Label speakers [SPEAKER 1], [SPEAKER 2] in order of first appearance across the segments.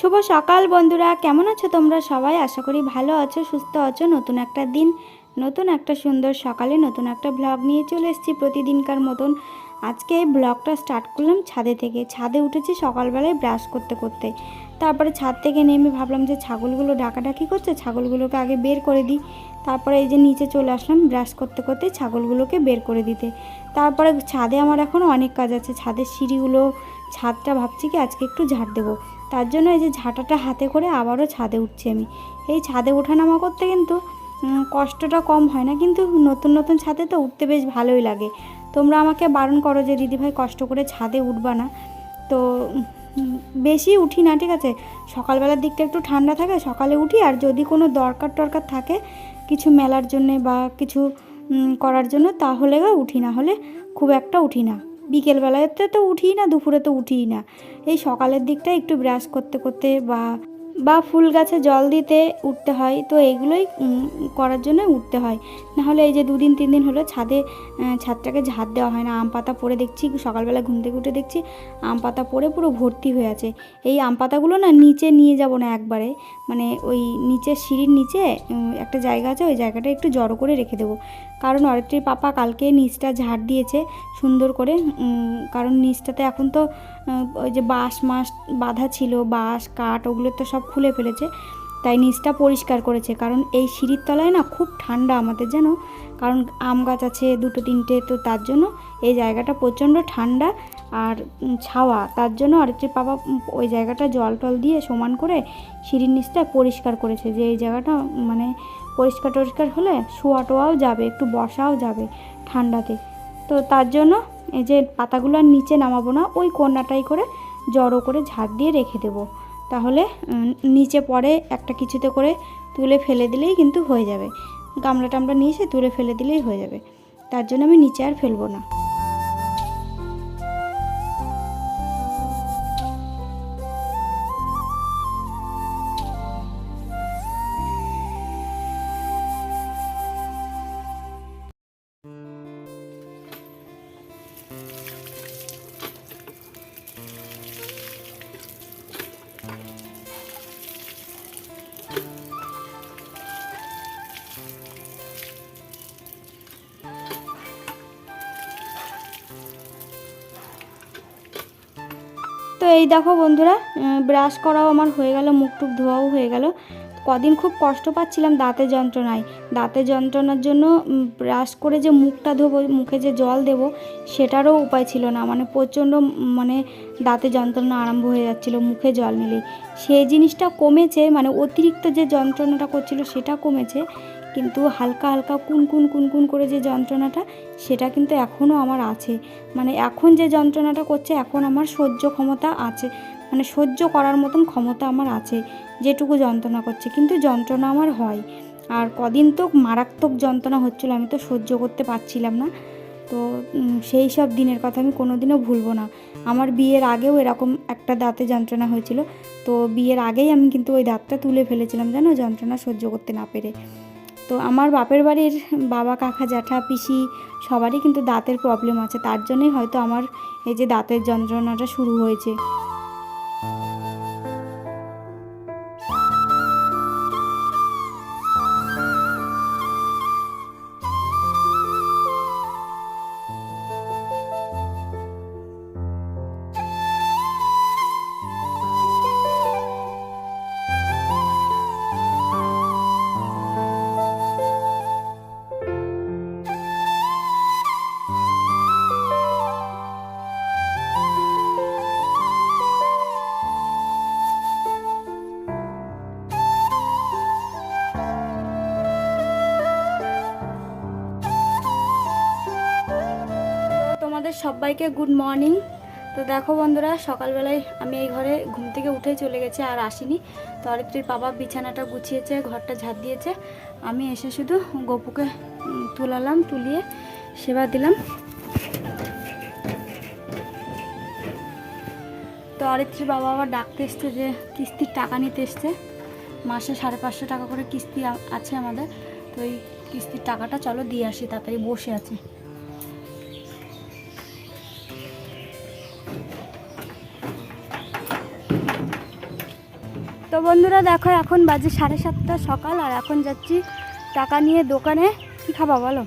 [SPEAKER 1] শুভ সকাল বন্ধুরা, কেমন আছো তোমরা সবাই? আশা করি ভালো আছো, সুস্থ আছো। নতুন একটা দিন, নতুন একটা সুন্দর সকালে নতুন একটা ব্লগ নিয়ে চলে এসেছি প্রতিদিনকার মতন। আজকে এই ব্লগটা স্টার্ট করলাম ছাদে থেকে। ছাদে উঠেছি সকালবেলায় ব্রাশ করতে করতে। তারপরে ছাদ থেকে নেমে ভাবলাম যে ছাগলগুলো ডাকাডাকি করছে, ছাগলগুলোকে আগে বের করে দিই। তারপরে এই যে নিচে চলে আসলাম ব্রাশ করতে করতে ছাগলগুলোকে বের করে দিতে। তারপরে ছাদে আমার এখনও অনেক কাজ আছে। ছাদের সিঁড়িগুলো, ছাদটা ভাবছি কি আজকে একটু ঝাড় দেবো। তার জন্য এই যে ঝাঁটাটা হাতে করে আবারও ছাদে উঠছি আমি। এই ছাদে ওঠানামা করতে কিন্তু কষ্টটা কম হয় না, কিন্তু নতুন নতুন ছাদে তো উঠতে বেশ ভালোই লাগে। তোমরা আমাকে বারণ করো যে, দিদিভাই কষ্ট করে ছাদে উঠবা না। তো বেশি উঠি না, ঠিক আছে? সকালবেলার দিকটা একটু ঠান্ডা থাকে, সকালে উঠি, আর যদি কোনো দরকার টরকার থাকে, কিছু মেলার জন্যে বা কিছু করার জন্য, তাহলে উঠি, না হলে খুব একটা উঠি না। বিকেলবেলাতে তো উঠি না, দুপুরে তো উঠি না। এই সকালের দিকটা একটু ব্রাশ করতে করতে বা বা ফুল গাছে জল দিতে উঠতে হয় তো এইগুলোই উম, করার জন্য উঠতে হয়। নাহলে এই যে দুদিন তিন দিন হলো ছাদে ছাদটাকে ঝাড় দেওয়া হয় না। আম পাতা পড়ে দেখছি সকালবেলা ঘুম থেকে উঠে দেখছি আম পাতা পড়ে পুরো ভর্তি হয়ে আছে। এই আম পাতাগুলো না নিচে নিয়ে যাব না একবারে। মানে ওই নিচের সিঁড়ির নিচে একটা জায়গা আছে ওই জায়গাটা একটু জড়ো করে রেখে দেবো। কারণ অরিত্রীর পাপা কালকে নিচটা ঝাড় দিয়েছে সুন্দর করে কারণ নিচটাতে এখন তো ওই যে বাঁশ মাস বাঁধা ছিল বাঁশ কাঠ ওগুলো তো সব খুলে ফেলেছে। তাই নিচটা পরিষ্কার করেছে। কারণ এই সিঁড়ির তলায় না খুব ঠান্ডা আমাদের যেন। কারণ আম গাছ আছে দুটো তিনটে তো তার জন্য এই জায়গাটা প্রচণ্ড ঠান্ডা আর ছাওয়া। তার জন্য অরিত্রীর পাপা উম, ওই জায়গাটা জল টল দিয়ে সমান করে সিঁড়ির নিচটা পরিষ্কার করেছে। যে এই জায়গাটা মানে পরিষ্কার টরিষ্কার হলে শোয়া টোয়াও যাবে একটু বসাও যাবে ঠান্ডাতে। তো তার জন্য এই যে পাতাগুলো আর নিচে নামাবো না, ওই কোনাটাই করে জড়ো করে ঝাড় দিয়ে রেখে দেব। তাহলে নিচে পরে একটা কিছুতে করে তুলে ফেলে দিলেই কিন্তু হয়ে যাবে। গামলা টামলা নিয়ে এসে তুলে ফেলে দিলেই হয়ে যাবে। তার জন্য আমি নিচে আর ফেলব না। দেখো বন্ধুরা ব্রাশ করাও আমার হয়ে গেল, মুখ টুক ধোয়াও হয়ে গেল। কদিন খুব কষ্ট পাচ্ছিলাম দাঁতের যন্ত্রণায়। দাঁতের যন্ত্রণার জন্য ব্রাশ করে যে মুখটা ধোবো, মুখে যে জল দেবো, সেটারও উপায় ছিল না। মানে প্রচণ্ড মানে দাঁতে যন্ত্রণা আরম্ভ হয়ে যাচ্ছিল, মুখে জল নিলেই সেই জিনিসটা কমেছে মানে অতিরিক্ত যে যন্ত্রণাটা করছিল, সেটা কমেছে। কিন্তু হালকা হালকা কুন কুন কুন কুন করে যে যন্ত্রণাটা, সেটা কিন্তু এখনও আমার আছে। মানে এখন যে যন্ত্রণাটা করছে, এখন আমার সহ্য ক্ষমতা আছে। মানে সহ্য করার মতন ক্ষমতা আমার আছে, যেটুকু যন্ত্রণা করছে। কিন্তু যন্ত্রণা আমার হয়। আর কদিন তো মারাত্মক যন্ত্রণা হচ্ছিল, আমি তো সহ্য করতে পারছিলাম না। তো সেই সব দিনের কথা আমি কোনোদিনও ভুলবো না। আমার বিয়ের আগেও এরকম একটা দাঁতে যন্ত্রণা হয়েছিল। তো বিয়ের আগেই আমি কিন্তু ওই দাঁতটা তুলে ফেলেছিলাম জানো যন্ত্রণা সহ্য করতে না পেরে। তো আমার বাপের বাড়ির বাবা, কাকা, জ্যাঠা, পিসি সবারই কিন্তু দাঁতের প্রবলেম আছে। তার জন্যই হয়তো আমার এই যে দাঁতের যন্ত্রণাটা শুরু হয়েছে। সবাইকে গুড মর্নিং। তো দেখো বন্ধুরা, সকালবেলায় আমি এই ঘরে ঘুম থেকে উঠে চলে গেছে আর আসিনি। তো অরিত্রীর বাবা বিছানাটা গুছিয়েছে, ঘরটা ঝাড় দিয়েছে। আমি এসে শুধু গপুকে তুলালাম, তুলিয়ে সেবা দিলাম। তো অরিত্রীর বাবা আবার ডাকতে এসছে যে, কিস্তির টাকা নিতে এসছে। মাসে সাড়ে পাঁচশো টাকা করে কিস্তি আছে আমাদের। তো এই কিস্তির টাকাটা চলো দিয়ে আসি, তাড়াতাড়ি বসে আছে। বন্ধুরা দেখো, এখন বাজে সাড়ে সাতটা সকাল আর এখন যাচ্ছি টাকা নিয়ে দোকানে। কি খাবা বলো?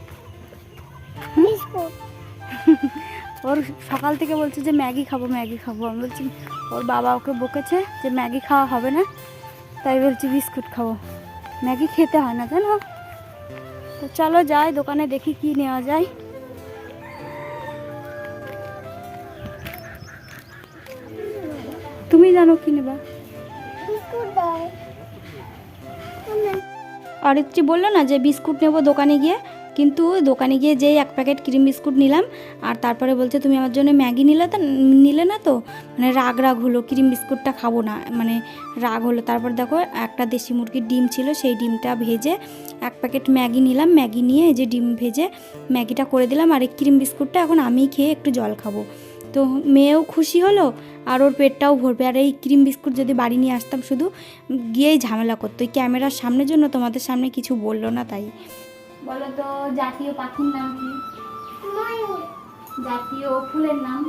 [SPEAKER 1] ওর সকাল থেকে বলছে যে, ম্যাগি খাব ম্যাগি খাব। আমি বলছি, ওর বাবা ওকে বকেছে যে, ম্যাগি খাওয়া হবে না। তাই বলছি, বিস্কুট খাব। ম্যাগি খেতে হয় না, জানো? তো চলো যাই, দোকানে দেখি কি নেওয়া যায়। তুমি জানো কি নেবা? অরিত্রী বলল না যে বিস্কুট নেব দোকানে গিয়ে? কিন্তু দোকানে গিয়ে যেই এক প্যাকেট ক্রিম বিস্কুট নিলাম, আর তারপরে বলছে, তুমি আমার জন্য ম্যাগি নিলে তো, নিলে না তো? মানে রাগ রাগ হলো, ক্রিম বিস্কুটটা খাব না। মানে রাগ হলো। তারপর দেখো, একটা দেশি মুরগির ডিম ছিল, সেই ডিমটা ভেজে এক প্যাকেট ম্যাগি নিলাম। ম্যাগি নিয়ে এই যে ডিম ভেজে ম্যাগিটা করে দিলাম, আর এই ক্রিম বিস্কুটটা এখন আমি খেয়ে একটু জল খাব। তো মেয়েও খুশি হলো আর ওর পেটটাও ভরবে। আর এই ক্রিম বিস্কুট যদি বাড়ি নিয়ে আসতাম শুধু গিয়েই ঝামেলা করতো। ওই ক্যামেরার সামনের জন্য তোমাদের সামনে কিছু বলল না তাই। বলো তো জাতীয় পাখির নাম কি? জাতীয় ফুলের নাম?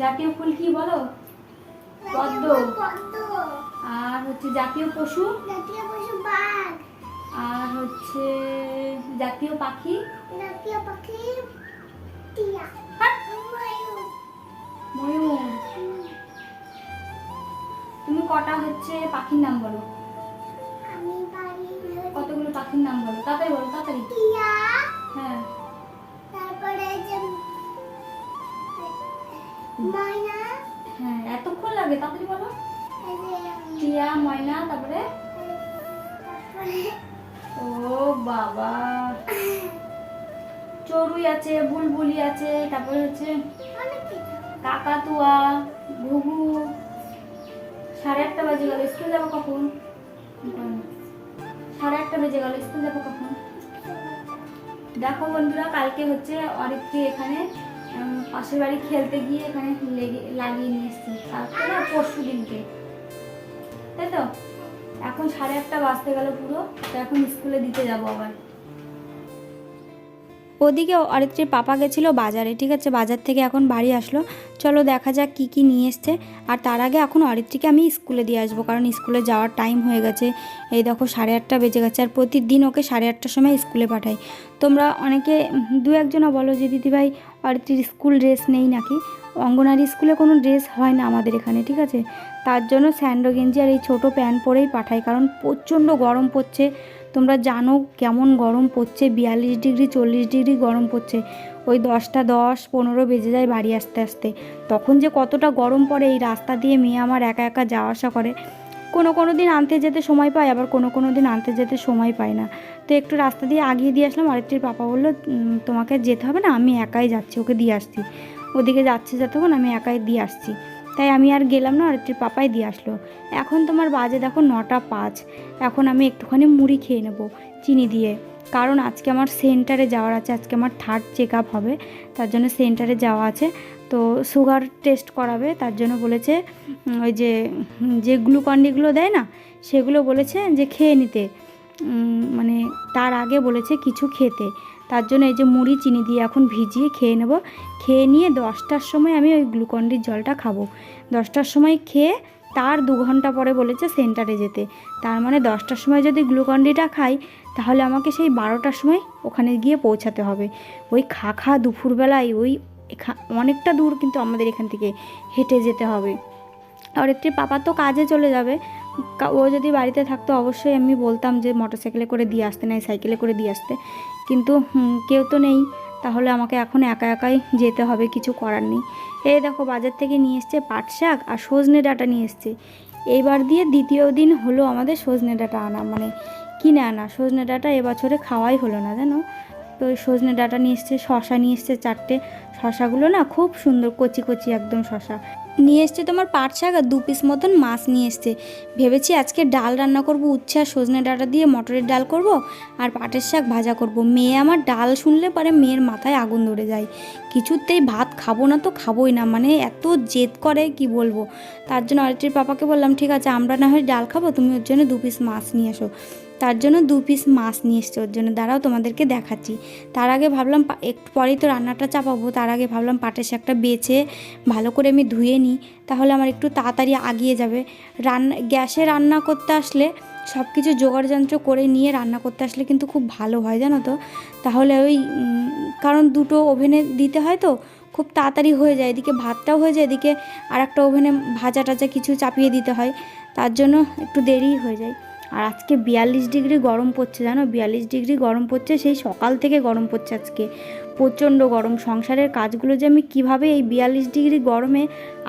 [SPEAKER 1] জাতীয় ফুল কি বলো? পদ্ম। আর হচ্ছে জাতীয় পশু? আর হচ্ছে জাতীয় পাখি? ময়ূর তুমি কটা হচ্ছে পাখির নাম বলো? কতগুলো পাখির নাম বলো? তাড়াতাড়ি বলো তাড়াতাড়ি। হ্যাঁ।
[SPEAKER 2] তারপরে যে ময়না।
[SPEAKER 1] হ্যাঁ এতক্ষণ লাগে তাড়াতাড়ি বলো। টিয়া ময়না তারপরে ও বাবা। চড়ুই আছে, বুলবুলি আছে, তারপরে হচ্ছে কাকাতুয়া ঘুঘু। সাড়ে আটটা বাজে গেল, স্কুল যাব কখন? সাড়ে আটটা বেজে গেল, স্কুল যাব কখন? দেখো বন্ধুরা, কালকে হচ্ছে অরিত্রী এখানে পাশের বাড়ি খেলতে গিয়ে এখানে লেগে, লাগিয়ে নিয়ে এসছে। না পরশু দিনকে তাই তো? এখন সাড়ে আটটা বাজতে গেল পুরো, তো এখন স্কুলে দিতে যাব আবার। ওদিকে অরিত্রীর পাপা গেছিল বাজারে, ঠিক আছে, বাজার থেকে এখন বাড়ি আসলো। চলো দেখা যাক কি কি নিয়ে এসছে। আর তার আগে এখন অরিত্রীকে আমি স্কুলে দিয়ে আসব, কারণ স্কুলে যাওয়ার টাইম হয়ে গেছে। এই দেখো সাড়ে আটটা বেজে গেছে, আর প্রতিদিন ওকে সাড়ে আটটার সময় স্কুলে পাঠাই। তোমরা অনেকে দু একজনও বলো যে, দিদিভাই, অরিত্রীর স্কুল ড্রেস নেই নাকি? অঙ্গনারী স্কুলে কোনো ড্রেস হয় না আমাদের এখানে, ঠিক আছে? তার জন্য স্যান্ডো গেঞ্জি আর এই ছোটো প্যান্ট পরেই পাঠাই, কারণ প্রচণ্ড গরম পড়ছে। তোমরা জানো কেমন গরম পড়ছে, বিয়াল্লিশ ডিগ্রি, চল্লিশ ডিগ্রি গরম পড়ছে। ওই দশটা দশ, পনেরো বেজে যায় বাড়ি আসতে আসতে। তখন যে কতটা গরম পড়ে এই রাস্তা দিয়ে মেয়ে আমার একা একা যাওয়া আসা করে। কোনো কোনো দিন আনতে যেতে সময় পায়, আবার কোনো কোনো দিন আনতে যেতে সময় পায় না। তো একটু রাস্তা দিয়ে আগিয়ে দিয়ে আসলাম, আরেকটির পাপা বলল তোমাকে যেতে হবে না, আমি একাই যাচ্ছি, ওকে দিয়ে আসছি। ওদিকে যাচ্ছে যতক্ষণ আমি একাই দিয়ে আসছি। তাই আমি আর গেলাম না আরেকটির পাপাই দিয়ে আসলো। এখন তোমার বাজে দেখো নটা পাঁচ। এখন আমি একটুখানি মুড়ি খেয়ে নেব, চিনি দিয়ে। কারণ আজকে আমার সেন্টারে যাওয়ার আছে, আজকে আমার থার্ড চেক আপ হবে, তার জন্য সেন্টারে যাওয়া আছে। তো সুগার টেস্ট করাবে, তার জন্য বলেছে ওই যে যে গ্লুকন্ডিগুলো দেয় না, সেগুলো বলেছে যে খেয়ে নিতে। মানে তার আগে বলেছে কিছু খেতে। তার জন্য এই যে মুড়ি, চিনি দিয়ে এখন ভিজিয়ে খেয়ে নেব। খেয়ে নিয়ে দশটার সময় আমি ওই গ্লুকন্ডির জলটা খাব। দশটার সময় খেয়ে তার দু ঘণ্টা পরে বলেছে সেন্টারে যেতে। তার মানে দশটার সময় যদি গ্লুকন্ডিটা খাই, তাহলে আমাকে সেই বারোটার সময় ওখানে গিয়ে পৌঁছাতে হবে। ওই খা খা দুপুরবেলায় ওই অনেকটা দূর কিন্তু আমাদের এখান থেকে হেঁটে যেতে হবে। আর একটি পাপা তো কাজে চলে যাবে। ও যদি বাড়িতে থাকতো অবশ্যই আমি বলতাম যে মোটরসাইকেলে করে দিয়ে আসতে নাই সাইকেলে করে দিয়ে আসতে। কিন্তু কেউ তো নেই। তাহলে আমাকে এখন একা একাই যেতে হবে, কিছু করার নেই। এই দেখো, বাজার থেকে নিয়ে এসছে পাট শাক আর সজনে ডাটা নিয়ে এসছে। এইবার দিয়ে দ্বিতীয় দিন হলো আমাদের সজনে ডাটা আনা মানে কিনে আনা। সজনে ডাটা এবছরে খাওয়াই হলো না, জানো? তো ওই সজনে ডাটা নিয়ে এসছে, শশা নিয়ে এসছে চারটে। শশাগুলো না খুব সুন্দর, কচি কচি একদম শশা। নিয়ে এসছে তোমার পাট শাক আর দু পিস মতন মাছ নিয়ে এসছে। ভেবেছি আজকে ডাল রান্না করব, উচ্ছে আর সজনে ডাঁটা দিয়ে মটরের ডাল করব আর পাটের শাক ভাজা করব। মেয়ে আমার ডাল শুনলে পরে মেয়ের মাথায় আগুন ধরে যায়। কিছুতেই ভাত খাব না তো খাবোই না মানে এত জেদ করে, কি বলব? তার জন্য আরেকটির পাপাকে বললাম, ঠিক আছে, আমরা না হয় ডাল খাব, তুমি ওর জন্য দু পিস মাছ নিয়ে এসো। তার জন্য দু পিস মাছ নিয়ে এসছে, ওর জন্য। দাঁড়াও, তোমাদেরকে দেখাচ্ছি। তার আগে ভাবলাম একটু পরেই তো রান্নাটা চাপাবো। তার আগে ভাবলাম পাটের শাকটা বেছে, ভালো করে আমি ধুয়ে নিই। তাহলে আমার একটু তাড়াতাড়ি আগিয়ে যাবে। রান্না গ্যাসে রান্না করতে আসলে সব কিছু যন্ত্র করে নিয়ে রান্না করতে আসলে কিন্তু খুব ভালো হয়, জানো তো? তাহলে ওই কারণ দুটো ওভেনে দিতে হয় তো, খুব তাড়াতাড়ি হয়ে যায়। এদিকে ভাতটাও হয়ে যায়, এদিকে আর একটা ওভেনে ভাজা টাজা কিছু চাপিয়ে দিতে হয়। তার জন্য একটু দেরি হয়ে যায়। আর আজকে বিয়াল্লিশ ডিগ্রি গরম পড়ছে, জানো? বিয়াল্লিশ ডিগ্রি গরম পড়ছে, সেই সকাল থেকে গরম পড়ছে আজকে। প্রচণ্ড গরম। সংসারের কাজগুলো যে আমি কীভাবে এই বিয়াল্লিশ ডিগ্রি গরমে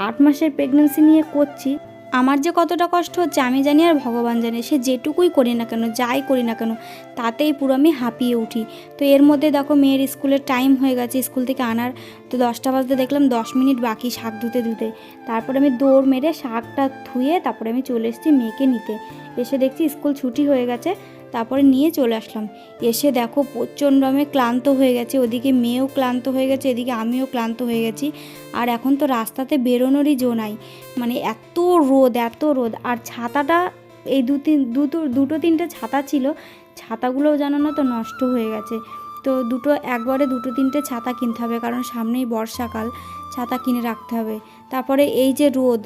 [SPEAKER 1] আট মাসের প্রেগনেন্সি নিয়ে করছি আমার যে কতটা কষ্ট হচ্ছে, আমি জানি আর ভগবান জানে, সে যেটুকুই করি না কেন, যাই করি না কেন, তাতেই পুরো আমি হাঁপিয়ে উঠি। তো এর মধ্যে দেখো, মেয়ের স্কুলের টাইম হয়ে গেছে, স্কুল থেকে আনার, তো দশটা বাজতে দেখলাম দশ মিনিট বাকি শাক ধুতে ধুতে। তারপরে আমি দৌড় মেরে শাকটা ধুয়ে তারপরে আমি চলে এসেছি মেয়েকে নিতে। এসে দেখছি স্কুল ছুটি হয়ে গেছে তারপরে নিয়ে চলে আসলাম। এসে দেখো প্রচণ্ড আমি ক্লান্ত হয়ে গেছে, ওদিকে মেয়েও ক্লান্ত হয়ে গেছে, এদিকে আমিও ক্লান্ত হয়ে গেছি। আর এখন তো রাস্তাতে বেরোনোরই জো নাই মানে এত রোদ এত রোদ। আর ছাতাটা, এই দু তিন দুটো দুটো তিনটে ছাতা ছিল, ছাতাগুলোও জানো না তো নষ্ট হয়ে গেছে। তো দুটো, একবারে দুটো তিনটে ছাতা কিনতে হবে, কারণ সামনেই বর্ষাকাল, ছাতা কিনে রাখতে হবে। তারপরে এই যে রোদ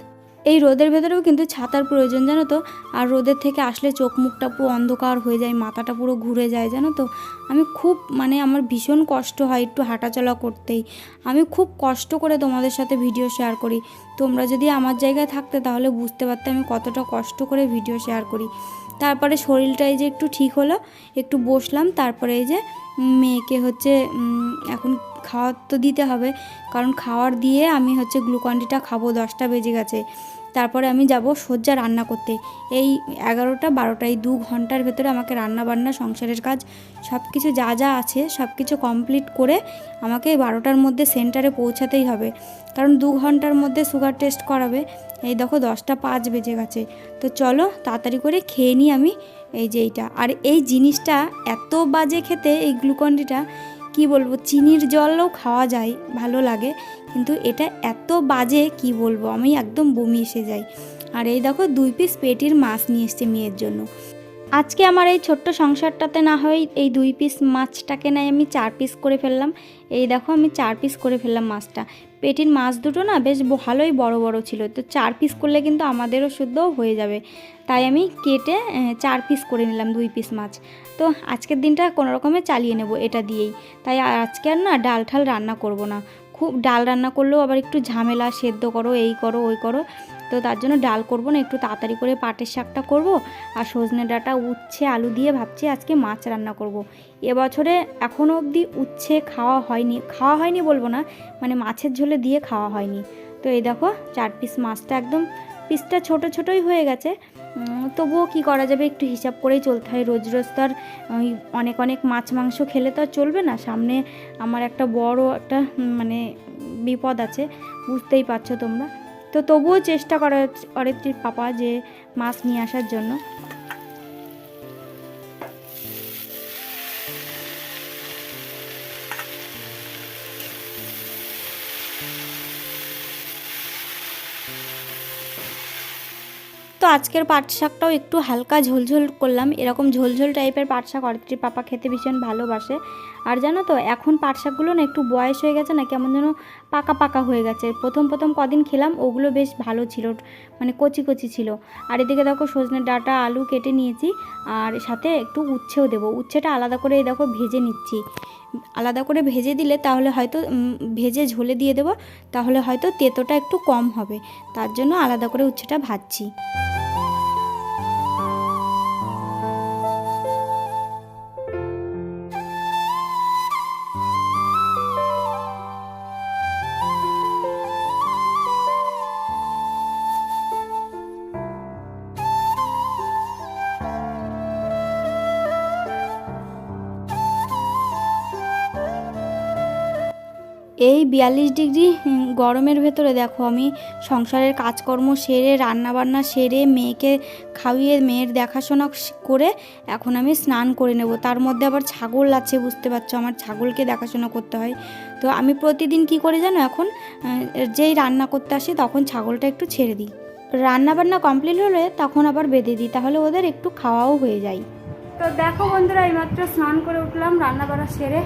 [SPEAKER 1] এই রোদের ভেতরেও কিন্তু ছাতার প্রয়োজন, জানো তো? আর রোদের থেকে আসলে চোখ মুখটা পুরো অন্ধকার হয়ে যায়, মাথাটা পুরো ঘুরে যায়, জানো তো? আমি খুব মানে আমার ভীষণ কষ্ট হয় একটু হাঁটাচলা করতেই। আমি খুব কষ্ট করে তোমাদের সাথে ভিডিও শেয়ার করি। তোমরা যদি আমার জায়গায় থাকতে তাহলে বুঝতে পারতে আমি কতটা কষ্ট করে ভিডিও শেয়ার করি। তারপরে শরীরটা এই যে একটু ঠিক হলো, একটু বসলাম, তারপরে এই যে মেয়েকে হচ্ছে এখন খাওয়ার তো দিতে হবে, কারণ খাওয়ার দিয়ে আমি হচ্ছে গ্লুকন্ডিটা খাব, দশটা বেজে গেছে। তারপরে আমি যাব সজ্জা রান্না করতে। এই এগারোটা, বারোটা, এই দু ঘণ্টার ভেতরে আমাকে রান্না বান্না সংসারের কাজ সব কিছু যা যা আছে সব কিছু কমপ্লিট করে আমাকে বারোটার মধ্যে সেন্টারে পৌঁছাতেই হবে। কারণ দু ঘণ্টার মধ্যে সুগার টেস্ট করাবে। এই দেখো দশটা পাঁচ বেজে গেছে। তো চলো তাড়াতাড়ি করে খেয়ে নিই আমি। এই যে এইটা। আর এই জিনিসটা এত বাজে খেতে, এই গ্লুকন্ডিটা কি বলব, চিনির জলও খাওয়া যায়, ভালো লাগে। কিন্তু এটা এত বাজে, কি বলব, আমি একদম বমি এসে যাই। আর এই দেখো, দুই পিস পেটির মাছ নিয়ে এসছে মেয়ের জন্য। আজকে আমার এই ছোট্ট সংসারটাতে না হয় এই দুই পিস মাছটাকে নাই আমি চার পিস করে ফেললাম। এই দেখো, আমি চার পিস করে ফেললাম মাছটা। পেটির মাছ দুটো না বেশ ভালোই বড় বড় ছিল। তো চার পিস করলে কিন্তু আমাদেরও শুদ্ধও হয়ে যাবে। তাই আমি কেটে চার পিস করে নিলাম দুই পিস মাছ। তো আজকের দিনটা কোনো রকমে চালিয়ে নেব এটা দিয়েই। তাই আজকে আর না ডাল ঠাল রান্না করব না। খুব ডাল রান্না করলেও আবার একটু ঝামেলা, সেদ্ধ করো, এই করো, ওই করো। তো তার জন্য ডাল করব না, একটু তাড়াতাড়ি করে পাটের শাকটা করব। আর সজনে ডাঁটা উচ্ছে, আলু দিয়ে ভাবছি আজকে মাছ রান্না করব। এবছরে এখনও অবধি উচ্ছে খাওয়া হয়নি খাওয়া হয়নি বলব না মানে মাছের ঝোলে দিয়ে খাওয়া হয়নি। তো এই দেখো চার পিস মাছটা একদম পিসটা ছোট ছোটই হয়ে গেছে। তবুও কি করা যাবে? একটু হিসাব করেই চলতে হয়। রোজ রোজ তো আর ওই অনেক অনেক মাছ মাংস খেলে তো আর চলবে না। সামনে আমার একটা বড় একটা মানে বিপদ আছে, বুঝতেই পারছ তোমরা। তো তবুও চেষ্টা করা অরিত্রীর পাপা যে মাছ নিয়ে আসার জন্য। তো আজকের পাট শাকটাও একটু হালকা ঝোলঝোল করলাম। এরকম ঝোলঝোল টাইপের পাট শাক অরিত্রীর পাপা খেতে ভীষণ ভালোবাসে। আর জানো তো, এখন পাট শাকগুলো না একটু বয়স হয়ে গেছে না, কেমন যেন পাকা পাকা হয়ে গেছে। প্রথম প্রথম কদিন খেলাম, ওগুলো বেশ ভালো ছিল মানে কচি কচি ছিল। আর এদিকে দেখো সজনের ডাঁটা, আলু কেটে নিয়েছি, আর সাথে একটু উচ্ছেও দেবো। উচ্ছেটা আলাদা করে দেখো ভেজে নিচ্ছি। আলাদা করে ভেজে দিলে তাহলে হয়তো ভেজে ঝোলে দিয়ে দেবো, তাহলে হয়তো তেতোটা একটু কম হবে। তার জন্য আলাদা করে উচ্ছেটা ভাজছি। বিয়াল্লিশ ডিগ্রি গরমের ভেতরে দেখো আমি সংসারের কাজকর্ম সেরে, রান্নাবান্না সেরে, মেয়েকে খাইয়ে, মেয়ের দেখাশোনা করে এখন আমি স্নান করে নেব। তার মধ্যে আবার ছাগল আছে, বুঝতে পারছ? আমার ছাগলকে দেখাশোনা করতে হয়। তো আমি প্রতিদিন কি করে জানো এখন? যেই রান্না করতে আসি তখন ছাগলটা একটু ছেড়ে দিই। রান্নাবান্না কমপ্লিট হলে তখন আবার বেঁধে দিই, তাহলে ওদের একটু খাওয়াও হয়ে যায়। তো দেখো বন্ধুরা, এইমাত্র স্নান করে উঠলাম রান্না বান্না সেরে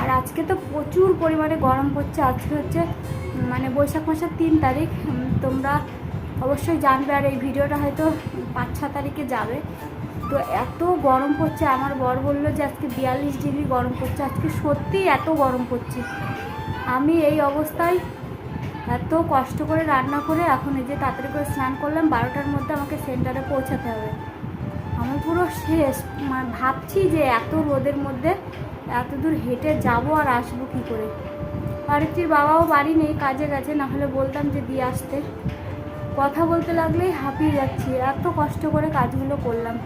[SPEAKER 1] আর আজকে তো প্রচুর পরিমাণে গরম পড়ছে। আজকে হচ্ছে মানে বৈশাখ মাসের তিন তারিখ। তোমরা অবশ্যই জানবে আর এই ভিডিওটা হয়তো পাঁচ ছ তারিখে যাবে। তো এত গরম পড়ছে, আমার বর বলল যে আজকে বিয়াল্লিশ ডিগ্রি গরম পড়ছে। আজকে সত্যি এত গরম পড়ছে। আমি এই অবস্থায় এত কষ্ট করে রান্না করে এখন এই যে তাড়াতাড়ি করে স্নান করলাম, বারোটার মধ্যে আমাকে সেন্টারে পৌঁছাতে হবে। আমি পুরো শেষ। মানে ভাবছি যে এত রোদের মধ্যে এত দূর হেঁটে যাব আর আসব কী করে। আরেকটির বাবাও বাড়ি নেই, কাজে গেছে, না হলে বলতাম যে দিয়ে আসতে। কথা বলতে লাগলেই হাঁপিয়ে যাচ্ছি, এত কষ্ট করে কাজগুলো করলাম।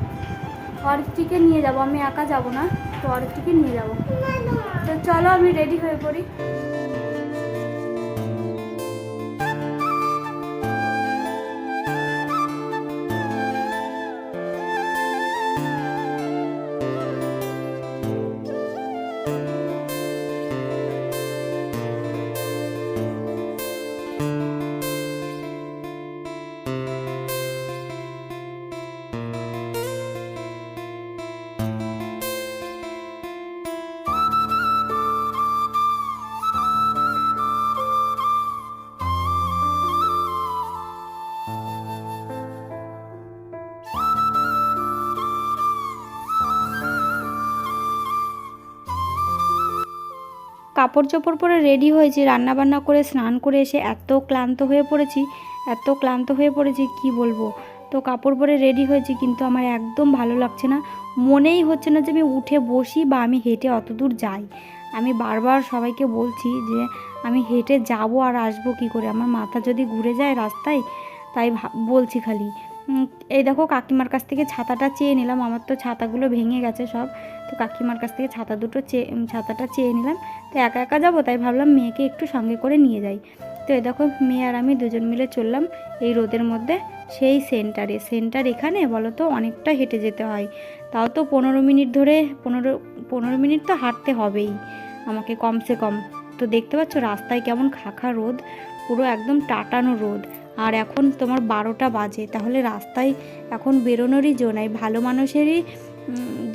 [SPEAKER 1] অরিত্রীকে নিয়ে যাব, আমি একা যাব না, তো অরিত্রীকে নিয়ে যাব। তো চলো আমি রেডি হয়ে পড়ি। কাপড় চোপড় পরে রেডি হয়েছি রান্না বান্না করে, স্নান করে এসে এত ক্লান্ত হয়ে পড়েছি, এত ক্লান্ত হয়ে পড়েছি, কি বলব? তো কাপড় পরে রেডি হয়েছি, কিন্তু আমার একদম ভালো লাগছে না। মনেই হচ্ছে না যে আমি উঠে বসি বা আমি হেঁটে অত দূর যাই। আমি বারবার সবাইকে বলছি যে, আমি হেঁটে যাব আর আসব কি করে? আমার মাথা যদি ঘুরে যায় রাস্তায়, তাই বলছি খালি। এই দেখো কাকিমার কাছ থেকে ছাতাটা চেয়ে নিলাম, আমার তো ছাতাগুলো ভেঙে গেছে সব। তো কাকিমার কাছ থেকে ছাতা দুটো চেয়ে ছাতাটা চেয়ে নিলাম। তো একা একা যাব, তাই ভাবলাম মেয়েকে একটু সঙ্গে করে নিয়ে যাই। তো এই দেখো, মেয়ে আর আমি দুজন মিলে চললাম এই রোদের মধ্যে, সেই সেন্টারে সেন্টার এখানে বলো তো অনেকটা হেঁটে যেতে হয়। তাও তো পনেরো মিনিট ধরে, পনেরো পনেরো মিনিট তো হাঁটতে হবেই, আমাকে কমসে কম। তো দেখতে পাচ্ছ রাস্তায় কেমন খাখা রোদ, পুরো একদম টাটানো রোদ। আর এখন তোমার বারোটা বাজে, তাহলে রাস্তায় এখন বেরোনোরই জো নাই, ভালো মানুষেরই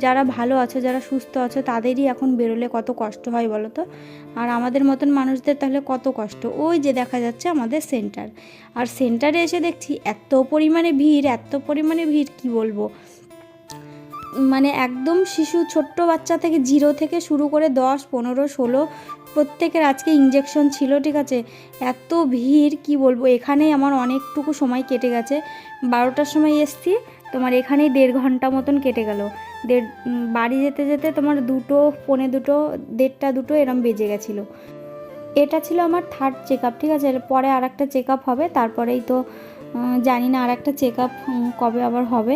[SPEAKER 1] যারা ভালো আছে, যারা সুস্থ আছে, তাদেরই এখন বেরোলে কত কষ্ট হয় বলো তো? আর আমাদের মতন মানুষদের তাহলে কত কষ্ট? ওই যে দেখা যাচ্ছে আমাদের সেন্টার আর সেন্টারে এসে দেখছি এত পরিমাণে ভিড়, এত পরিমাণে ভিড়, কি বলব? মানে একদম শিশু ছোট্ট বাচ্চা থেকে জিরো থেকে শুরু করে দশ, পনেরো, ষোলো প্রত্যেকের আজকে ইঞ্জেকশন ছিল, ঠিক আছে? এত ভিড়, কি বলব? এখানেই আমার অনেকটুকু সময় কেটে গেছে। বারোটার সময় এসছি, তোমার এখানেই দেড় ঘণ্টা মতন কেটে গেল। দেড় বাড়ি যেতে যেতে তোমার দুটো, পৌনে দুটো, দেড়টা দুটো এরম বেজে গেছিল। এটা ছিল আমার থার্ড চেক আপ ঠিক আছে? পরে আর একটা চেক আপ হবে, তারপরেই তো জানি না আর একটা চেক আপ কবে আবার হবে।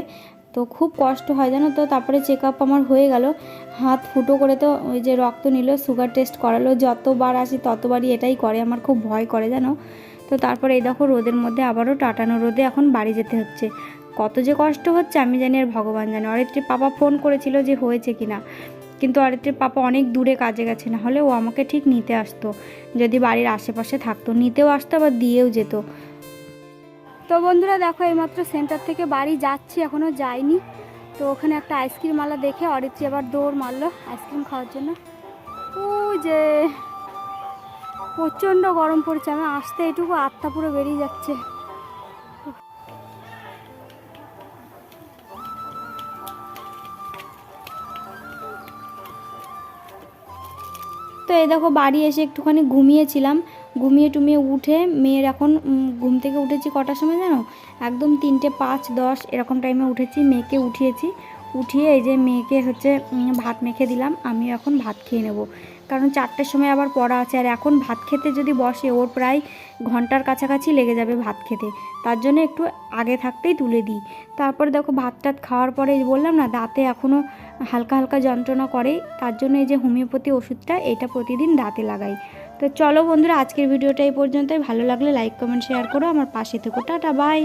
[SPEAKER 1] তো খুব কষ্ট হয় জানো তো, তারপরে চেক আপ আমার হয়ে গেল। হাত ফুটো করে তো ওই যে রক্ত নিল সুগার টেস্ট করালো, যতবার আসি ততবারই এটাই করে, আমার খুব ভয় করে জানো। তো তারপরে এই দেখো রোদের মধ্যে আবারও টাটানো রোদে এখন বাড়ি যেতে হচ্ছে। কত যে কষ্ট হচ্ছে, আমি জানি আর ভগবান জানে। অরিত্রীর পাপা ফোন করেছিল যে হয়েছে কি না কিন্তু অরিত্রীর পাপা অনেক দূরে কাজে গেছে না হলে ও আমাকে ঠিক নিতে আসতো। যদি বাড়ির আশেপাশে থাকতো, নিতেও আসতো আবার দিয়েও যেত। তো বন্ধুরা দেখো, এইমাত্র সেন্টার থেকে বাড়ি যাচ্ছি এখনও যাইনি। তো ওখানে একটা আইসক্রিম আলা দেখে অরিত্রী আবার দৌড় মারলো আইসক্রিম খাওয়ার জন্য। ওই যে, প্রচণ্ড গরম পড়ছে, আমি আসতে এইটুকু আত্মা পুরো বেরিয়ে যাচ্ছে। তো এই দেখো, বাড়ি এসে একটুখানি ঘুমিয়েছিলাম। ঘুমিয়ে টুমিয়ে উঠে মেয়ের এখন ঘুম থেকে উঠেছি কটার সময় জানো? একদম তিনটে পাঁচ দশ এরকম টাইমে উঠেছি, মেয়েকে উঠিয়েছি। উঠিয়ে এই যে মেয়েকে হচ্ছে ভাত মেখে দিলাম আমি এখন ভাত খেয়ে নেব। কারণ চারটের সময় আবার পড়া আছে, আর এখন ভাত খেতে যদি বসে, ওর প্রায় ঘণ্টার কাছাকাছি লেগে যাবে ভাত খেতে। তার জন্য একটু আগে থাকতেই তুলে দিই। তারপরে দেখো ভাত টাত খাওয়ার পরে বললাম না, দাঁতে এখনও হালকা হালকা যন্ত্রণা করে, তার জন্য এই যে হোমিওপ্যাথি ওষুধটা এটা প্রতিদিন দাঁতে লাগাই। তো চলো বন্ধুরা, আজকের ভিডিওটা এই পর্যন্তই। ভালো লাগলে লাইক কমেন্ট শেয়ার করো। আমার পাশে থেকো। Tata bye